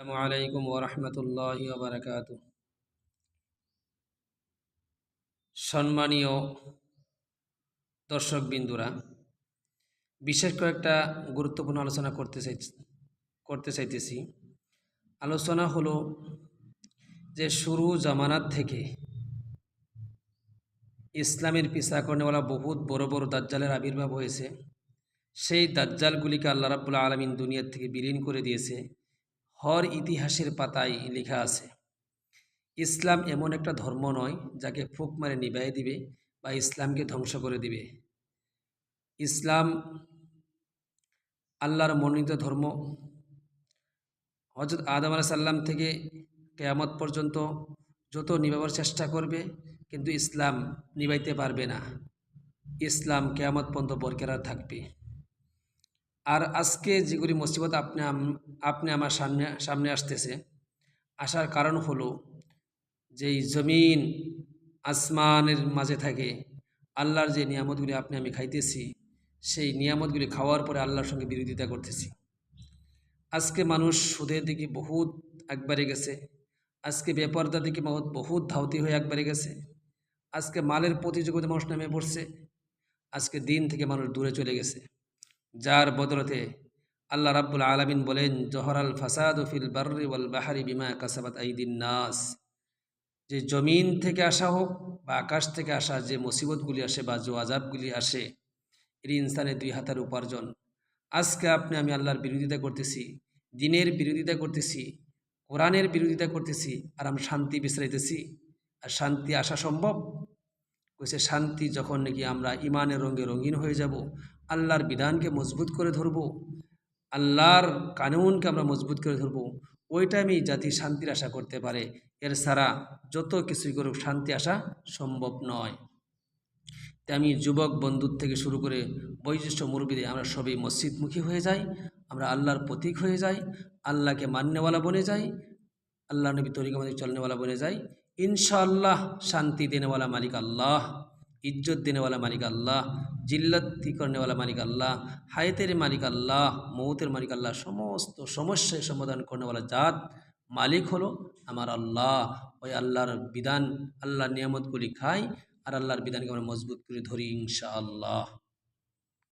আসসালামু আলাইকুম ওরহমতুল্লাহ বারকাত সম্মানীয় দর্শকবিন্দুরা বিশেষ করে একটা গুরুত্বপূর্ণ আলোচনা করতে চাই করতে চাইতেছি। আলোচনা হলো যে শুরু জামানাত থেকে ইসলামের পিছা করেনেওয়ালা বহুত বড় বড় দাজ্জালের আবির্ভাব হয়েছে। সেই দাজ্জালগুলিকে আল্লাহ রাবুল্লাহ আলমিন দুনিয়ার থেকে বিলীন করে দিয়েছে। হর ইতিহাসের পাতায় লেখা আছে। ইসলাম এমন একটা ধর্ম নয়, যাকে ফুক মারে নিবাই দিবে বা ইসলামকে ধ্বংস করে দিবে। ইসলাম আল্লাহর মনোনীত ধর্ম। হজরত আদম সাল্লাম থেকে কেয়ামত পর্যন্ত যত নিবাবার চেষ্টা করবে, কিন্তু ইসলাম নিবাইতে পারবে না। ইসলাম কেয়ামত পর্যন্ত বরকেরার থাকবে। আর আজকে যেগুলি মুসিবত আপনি আপনি আমার সামনে সামনে আসতেছে, আসার কারণ হলো যেই জমিন আসমানের মাঝে থাকে, আল্লাহর যে নিয়ামতগুলি আপনি আমি খাইতেছি, সেই নিয়ামতগুলি খাওয়ার পরে আল্লাহর সঙ্গে বিরোধিতা করতেছি। আজকে মানুষ সুদের দিকে বহুত একবারে গেছে, আজকে বেপরদার দিকে বহুত ধাউতি হয়ে একবারে গেছে, আজকে মালের প্রতিযোগিতা মানুষ নামে পড়ছে, আজকে দিন থেকে মানুষ দূরে চলে গেছে। যার বদলতে আল্লাহ রাব্বুল আলমিন বলেন, জহরাল ফাসাদ ফিল বার্রি ওয়াল বাহারি বিমা কাসাবাত আইদিন নাস। যে জমিন থেকে আসা হোক বা আকাশ থেকে আসা যে মুসিবতগুলি আসে বা যে আজাবগুলি আসে এর ইনসানের দুই হাতের উপার্জন। আজকে আপনি, আমি আল্লাহর বিরোধিতা করতেছি, দিনের বিরোধিতা করতেছি, কোরআনের বিরোধিতা করতেছি, আর আমি শান্তি বিশ্রাইতেছি আর শান্তি আসা সম্ভব? কইছে, শান্তি যখন নাকি আমরা ইমানের রঙে রঙিন হয়ে যাব আল্লাহর বিধানকে মজবুত করে ধরব, আল্লাহর কানুনকে আমরা মজবুত করে ধরব ওই টাইমেই জাতি শান্তির আশা করতে পারে। এর ছাড়া যত কিছুই করুক, শান্তি আসা সম্ভব নয়। তাই আমি যুবক বন্ধুর থেকে শুরু করে বৈশিষ্ট্য মুরব্বীদের, আমরা সবই মসজিদমুখী হয়ে যাই, আমরা আল্লাহর প্রতীক হয়ে যাই, আল্লাহকে মান্যওয়ালা বনে যাই, আল্লাহ নবী তরিকা মাদিক চলনেওয়ালা বনে যাই। ইনশাআল্লাহ শান্তি দেনেওয়ালা মালিক আল্লাহ। ইজ্জত দেনেওয়ালা মালিক আল্লাহ, জিল্লাতি করনেওয়ালা মালিক আল্লাহ, হায়তের মালিক আল্লাহ, মৌতের মালিক আল্লাহ, সমস্ত সমস্যায় সমাধান করনেওয়ালা জাত মালিক হলো আমার আল্লাহ। ওই আল্লাহর বিধান, আল্লাহর নিয়ামতগুলি খাই আর আল্লাহর বিধানকে আমরা মজবুত করে ধরি ইনশাআল্লাহ।